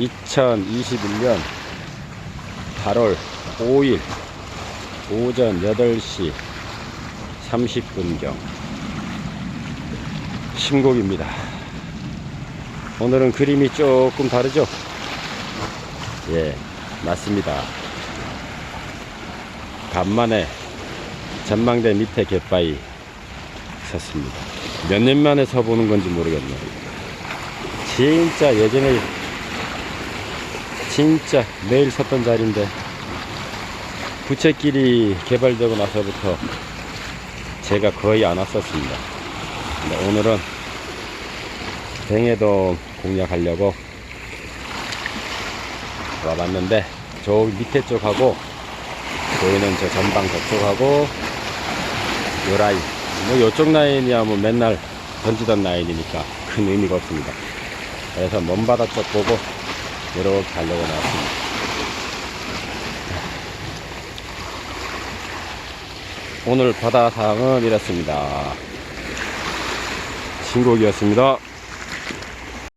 2021년 8월 5일 오전 8시 30분경 신곡입니다. 오늘은 그림이 조금 다르죠? 예, 맞습니다. 간만에 전망대 밑에 갯바위 섰습니다. 몇 년 만에 서보는 건지 모르겠네요. 진짜 예전에 진짜 매일 섰던 자리인데 부채길이 개발되고 나서부터 제가 거의 안 왔었습니다. 오늘은 뱅해동 공략하려고 와봤는데 저 밑에 쪽하고 보이는 저 전방 저쪽하고 요 라인 뭐 요쪽 라인이야 뭐 맨날 던지던 라인이니까 큰 의미가 없습니다. 그래서 먼 바다 쪽 보고 이렇게 가려고 나왔습니다. 오늘 바다 상황은 이렇습니다. 신곡이었습니다.